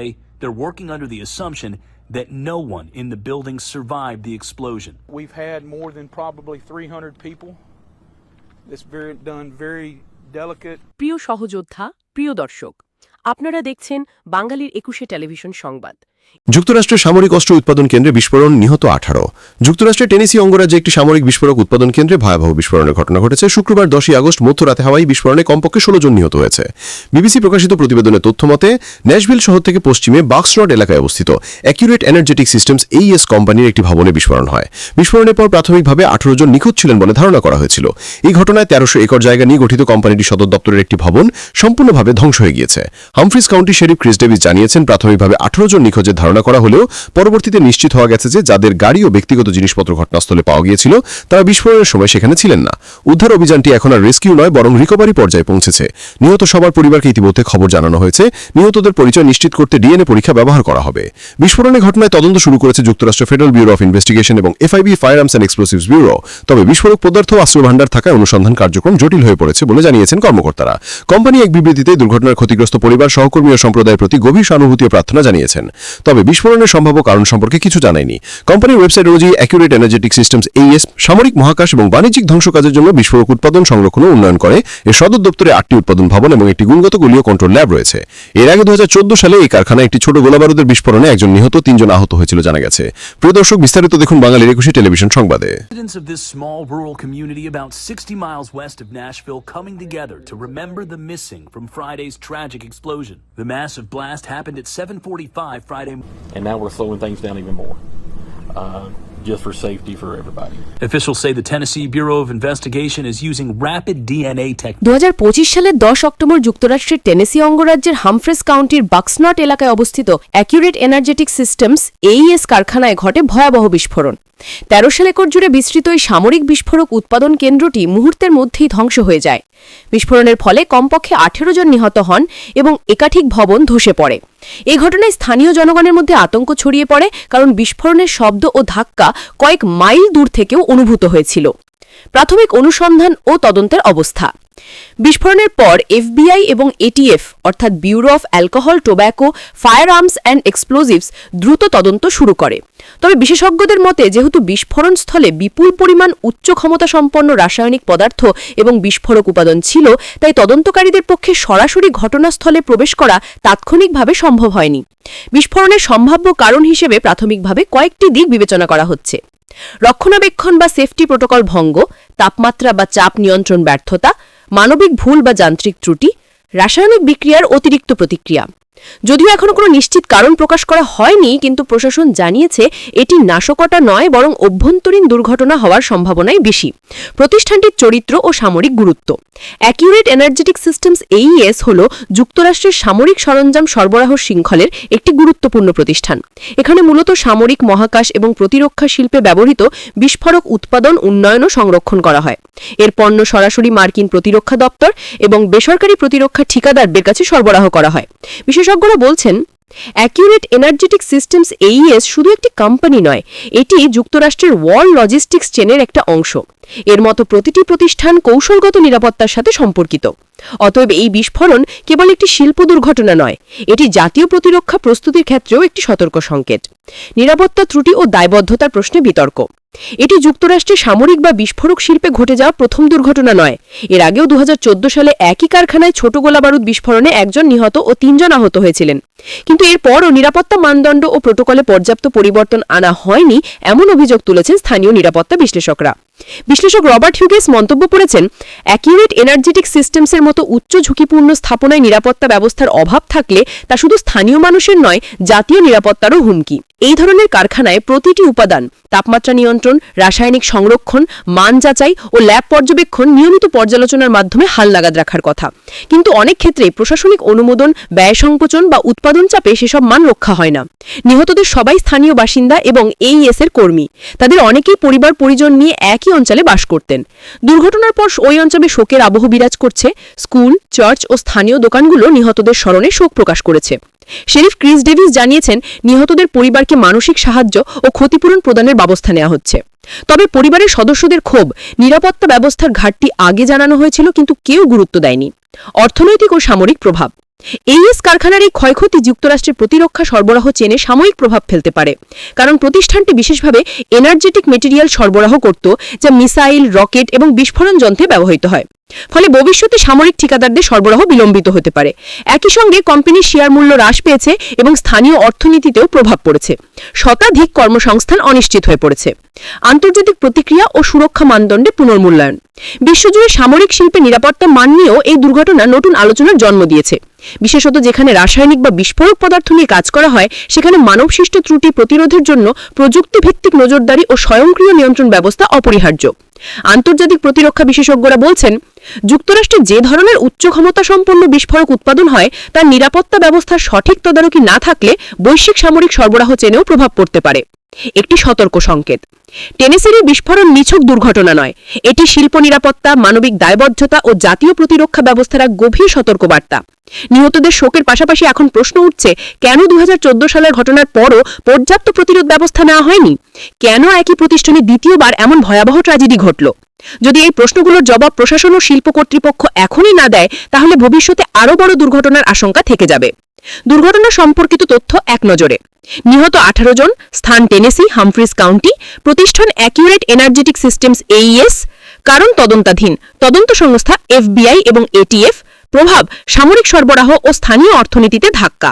say they're working under the assumption that no one in the building survived the explosion. We've had more than probably 300 people. It's very done very delicate. প্রিয় সহযোদ্ধা প্রিয় দর্শক আপনারা দেখছেন বাঙালির একুশে television সংবাদ যুক্তরাষ্ট্রের সামরিক অস্ত্র উৎপাদন কেন্দ্রে বিস্ফোরণ নিহত আঠারো। যুক্তরাষ্ট্রের টেনেসি অঙ্গরাজ্যে একটি সামরিক বিস্ফোরক উৎপাদন কেন্দ্রে ভয়াবহ বিস্ফোরণের ঘটনা ঘটেছে। শুক্রবার দশই আগস্ট মধ্যরাতে হাওয়াই বিস্ফোরণে কমপক্ষে ষোলো জন নিহত হয়েছে। বিবিসি প্রকাশিত প্রতিবেদনের তথ্য মতে, ন্যাশভিল শহর থেকে পশ্চিমে বাক্সরড এলাকায় অবস্থিত অ্যাকিউরেট এনার্জেটিক সিস্টেমস এইএস কোম্পানির একটি ভবনে বিস্ফোরণ হয়। বিস্ফোরণের পর প্রাথমিকভাবে আঠারো জন নিখোঁজ ছিলেন বলে ধারণা করা হয়েছিল। এই ঘটনায় তেরোশো একর জায়গা নিয়ে গঠিত কোম্পানিটির সদর দপ্তরের একটি ভবন সম্পূর্ণভাবে ধ্বংস হয়ে গিয়েছে। Humphreys County sheriff Chris Davis জানিয়েছেন, প্রাথমিকভাবে আঠারো জন নিখোঁজের ধারণা করা হলেও পরবর্তীতে নিশ্চিত হওয়া গেছে যে যাদের গাড়ি ও ব্যক্তিগত জিনিসপত্র ঘটনাস্থলে পাওয়া গিয়েছিল, তারা বিস্ফোরণের সময় সেখানে ছিলেন না। উদ্ধার অভিযানটি এখন আর রেস্কিউ নয়, বরং রিকভারি পর্যায়ে পৌঁছেছে। নিহত সবার পরিবারকে ইতিমধ্যে খবর জানানো হয়েছে। নিহতদের পরিচয় নিশ্চিত করতে ডিএনএ পরীক্ষা ব্যবহার করা হবে। বিস্ফোরণের ঘটনায় তদন্ত শুরু করেছে যুক্তরাষ্ট্র ফেডারেল ব্যুরো অফ ইনভেস্টিগেশন এবং FIB, firearms and explosives bureau. তবে বিস্ফোরক পদার্থ অস্ত্র ভাণ্ডার থাকায় অনুসন্ধান কার্যক্রম জটিল হয়ে পড়েছে বলে জানিয়েছেন কর্মকর্তারা। কোম্পানি এক বিবৃতিতে দুর্ঘটনার ক্ষতিগ্রস্ত পরিবার, সহকর্মী ও সম্প্রদায়ের প্রতি গভীর সহানুভূতি ও প্রার্থনা জানিয়েছেন। তবে বিস্ফোরণের সম্ভাব্য কারণ সম্পর্কে কিছু জানায়নি। কোম্পানির ওয়েবসাইট অনুযায়ী অ্যাকিউরেট এনার্জেটিক সিস্টেমস এইএস সামরিক মহাকাশ এবং বাণিজ্যিক ধ্বংস কাজের জন্য বিস্ফোরক উৎপাদন, সংরক্ষণ ও উন্নয়ন করে। এর সদর দপ্তরে আটটি উৎপাদন ভবন এবং একটি গুণগত গুলীয় কন্ট্রোল ল্যাব রয়েছে। এর আগে দু সালে এই কারখানায় একটি ছোট গোলাবারুদের বিস্ফোরণে একজন নিহত, তিনজন আহত হয়েছিল জানা গেছে। প্রিয় দর্শক, বিস্তারিত দেখুন বাঙালির একুশে টেলিভিশন সংবাদে। Residents of this small rural community about 60 miles west of Nashville coming together to remember the missing from Friday's tragic explosion. The massive blast happened at 7:45 Friday and now we're slowing things down even more, uh, just for safety for everybody. Officials say the Tennessee Bureau of Investigation is using rapid DNA technology. 2025 সালের দশ October যুক্তরাষ্ট্রের Tennessee অঙ্গরাজ্যের Humphreys কাউন্টির বাক্সনট এলাকায় অবস্থিত accurate energetic systems এইএস কারখানায় ঘটে ভয়াবহ বিস্ফোরণ তেরো সাল একর জুড়ে বিস্তৃত এই সামরিক বিস্ফোরক উৎপাদন কেন্দ্রটি মুহূর্তের মধ্যেই ধ্বংস হয়ে যায়। বিস্ফোরণের ফলে কমপক্ষে আঠেরো জন নিহত হন এবং একাধিক ভবন ধসে পড়ে। এই ঘটনায় স্থানীয় জনগণের মধ্যে আতঙ্ক ছড়িয়ে পড়ে, কারণ বিস্ফোরণের শব্দ ও ধাক্কা কয়েক মাইল দূর থেকেও অনুভূত হয়েছিল। প্রাথমিক অনুসন্ধান ও তদন্তের অবস্থা। বিস্ফোরণের পর এফবিআই এবং এটিএফ, অর্থাৎ bureau of alcohol tobacco firearms and explosives দ্রুত তদন্ত শুরু করে। তবে বিশেষজ্ঞদের মতে, যেহেতু বিস্ফোরণ স্থলে বিপুল পরিমাণ উচ্চ ক্ষমতা সম্পন্ন রাসায়নিক পদার্থ এবং বিস্ফোরক উপাদান ছিল, তাই তদন্তকারীদের পক্ষে সরাসরি ঘটনাস্থলে প্রবেশ করা তাৎক্ষণিকভাবে সম্ভব হয়নি। বিস্ফোরণের সম্ভাব্য কারণ হিসেবে প্রাথমিকভাবে কয়েকটি দিক বিবেচনা করা হচ্ছে। রক্ষণাবেক্ষণ বা সেফটি প্রোটোকল ভঙ্গ, তাপমাত্রা বা চাপ নিয়ন্ত্রণ ব্যর্থতা মানবিক ভুল বা যান্ত্রিক ত্রুটি, রাসায়নিক বিক্রিয়ার অতিরিক্ত প্রতিক্রিয়া। যদিও এখনও কোনো নিশ্চিত কারণ প্রকাশ করা হয়নি, কিন্তু প্রশাসন জানিয়েছে এটি নাশকতা নয়, বরং অভ্যন্তরীণ দুর্ঘটনা হওয়ার সম্ভাবনাই বেশি। প্রতিষ্ঠানটির চরিত্র ও সামরিক গুরুত্ব। অ্যাকিউরেট এনার্জেটিক সিস্টেমস এইএস হল যুক্তরাষ্ট্রের সামরিক সরঞ্জাম সরবরাহ শৃঙ্খলের একটি গুরুত্বপূর্ণ প্রতিষ্ঠান। এখানে মূলত সামরিক মহাকাশ এবং প্রতিরক্ষা শিল্পে ব্যবহৃত বিস্ফোরক উৎপাদন, উন্নয়ন ও সংরক্ষণ করা হয়। এর পণ্য সরাসরি মার্কিন প্রতিরক্ষা দপ্তর এবং বেসরকারি প্রতিরক্ষা ঠিকাদারদের কাছে সরবরাহ করা হয়। বিশেষজ্ঞরা বলছেন, অ্যাকিউরেট এনার্জেটিক সিস্টেমস এইএস শুধু একটি কোম্পানি নয়, এটি যুক্তরাষ্ট্রের ওয়ার্ল্ড লজিস্টিক্স চেনের একটা অংশ। এর মতো প্রতিটি প্রতিষ্ঠান কৌশলগত নিরাপত্তার সাথে সম্পর্কিত। অতএব এই বিস্ফোরণ কেবল একটি শিল্প দুর্ঘটনা নয়, এটি জাতীয় প্রতিরক্ষা প্রস্তুতির ক্ষেত্রেও একটি সতর্ক সংকেত। নিরাপত্তা ত্রুটি ও দায়বদ্ধতার প্রশ্নে বিতর্ক। এটি যুক্তরাষ্ট্রে সামরিক বা বিস্ফোরক শিল্পে ঘটে যাওয়া প্রথম দুর্ঘটনা নয়। এর আগেও দু হাজার চৌদ্দ সালে একই কারখানায় ছোট গোলাবারুদ বিস্ফোরণে একজন নিহত ও তিনজন আহত হয়েছিলেন। কিন্তু এরপরও নিরাপত্তা মানদণ্ড ও প্রোটোকলে পর্যাপ্ত পরিবর্তন আনা হয়নি, এমন অভিযোগ তুলেছেন স্থানীয় নিরাপত্তা বিশ্লেষকরা। বিশ্লেষক রবার্ট হিউগেস মন্তব্য করেছেন, অ্যাকিউরেট এনার্জেটিক সিস্টেমসের মতো উচ্চ ঝুঁকিপূর্ণ স্থাপনায় নিরাপত্তা ব্যবস্থার অভাব থাকলে তা শুধু স্থানীয় মানুষের নয়, জাতীয় নিরাপত্তারও হুমকি। এই ধরনের কারখানায় প্রতিটি উপাদান, তাপমাত্রা নিয়ন্ত্রণ, রাসায়নিক সংরক্ষণ, মান যাচাই ও ল্যাব পর্যবেক্ষণ নিয়মিত পর্যালোচনার মাধ্যমে হাল হালনাগাদ রাখার কথা। কিন্তু অনেক ক্ষেত্রে প্রশাসনিক অনুমোদন, ব্যয় সংকোচন বা উৎপাদন চাপে সেসব মান রক্ষা হয় না। নিহতদের সবাই স্থানীয় বাসিন্দা এবং এইএস এর কর্মী। তাদের অনেকেই পরিবার পরিজন নিয়ে একই অঞ্চলে বাস করতেন। দুর্ঘটনার পর ওই অঞ্চলে শোকের আবহ বিরাজ করছে। স্কুল, চার্চ ও স্থানীয় দোকানগুলো নিহতদের স্মরণে শোক প্রকাশ করেছে। শেরিফ ক্রিস ডেভিস জানিয়েছেন, নিহতদের পরিবারকে মানসিক সাহায্য ও ক্ষতিপূরণ প্রদানের ব্যবস্থা নেওয়া হচ্ছে। তবে পরিবারের সদস্যদের ক্ষোভ, নিরাপত্তা ব্যবস্থার ঘাটতি আগে জানানো হয়েছিল, কিন্তু কেউ গুরুত্ব দেয়নি। অর্থনৈতিক ও সামরিক প্রভাব এইএস কারখানার এই ক্ষয়ক্ষতি যুক্তরাষ্ট্রের প্রতিরক্ষা সরবরাহ চেনে সাময়িক প্রভাব ফেলতে পারে। কারণ প্রতিষ্ঠানটি বিশেষভাবে এনার্জেটিক মেটেরিয়াল সরবরাহ করত, যা মিসাইল, রকেট এবং বিস্ফোরণ যন্ত্রে ব্যবহৃত হয়। ফলে ভবিষ্যতে সামরিক ঠিকাদারদের সরবরাহ বিলম্বিত হতে পারে। একই সঙ্গে কোম্পানির শেয়ার মূল্য হ্রাস পেয়েছে এবং স্থানীয় অর্থনীতিতেও প্রভাব পড়েছে। শতাধিক কর্মসংস্থান অনিশ্চিত হয়ে পড়েছে। আন্তর্জাতিক প্রতিক্রিয়া ও সুরক্ষা মানদণ্ডে পুনর্মূল্যায়ন। বিশ্বজুড়ে সামরিক শিল্পে নিরাপত্তা মান নিয়েও এই দুর্ঘটনা নতুন আলোচনার জন্ম দিয়েছে। বিশেষত যেখানে রাসায়নিক বা বিস্ফোরক পদার্থ নিয়ে কাজ করা হয়, সেখানে মানবসৃষ্ট ত্রুটি প্রতিরোধের জন্য প্রযুক্তিভিত্তিক নজরদারি ও স্বয়ংক্রিয় নিয়ন্ত্রণ ব্যবস্থা অপরিহার্য। আন্তর্জাতিক প্রতিরক্ষা বিশেষজ্ঞরা বলছেন, যুক্তরাষ্ট্রে যে ধরনের উচ্চ ক্ষমতা সম্পন্ন বিস্ফোরক উৎপাদন হয়, তার নিরাপত্তা ব্যবস্থার সঠিক তদারকি না থাকলে বৈশ্বিক সামরিক সরবরাহ চেনেও প্রভাব পড়তে পারে। একটি সতর্ক সংকেত টেনেসির বিস্ফোরণ নিছক দুর্ঘটনা নয়। এটি শিল্প নিরাপত্তা, মানবিক দায়বদ্ধতা ও জাতীয় প্রতিরক্ষা ব্যবস্থার গভীর সতর্কবার্তা। নিহতদের শোকের পাশাপাশি এখন প্রশ্ন উঠছে, কেন দু হাজার চোদ্দ সালের ঘটনার পরও পর্যাপ্ত প্রতিরোধ ব্যবস্থা নেওয়া হয়নি? কেন একই প্রতিষ্ঠানে দ্বিতীয়বার এমন ভয়াবহ ট্র্যাজেডি ঘটল? যদি এই প্রশ্নগুলোর জবাব প্রশাসন ও শিল্প কর্তৃপক্ষ এখনই না দেয়, তাহলে ভবিষ্যতে আরও বড় দুর্ঘটনার আশঙ্কা থেকে যাবে। দুর্ঘটনা সম্পর্কিত তথ্য এক নজরে। নিহত আঠারো জন, স্থান টেনেসি, হামফ্রিজ কাউন্টি, প্রতিষ্ঠান অ্যাকিউরেট এনার্জেটিক সিস্টেমস এইএস কারণ তদন্তাধীন। তদন্ত সংস্থা এফবিআই এবং এটিএফ প্রভাব সামরিক সরবরাহ ও স্থানীয় অর্থনীতিতে ধাক্কা।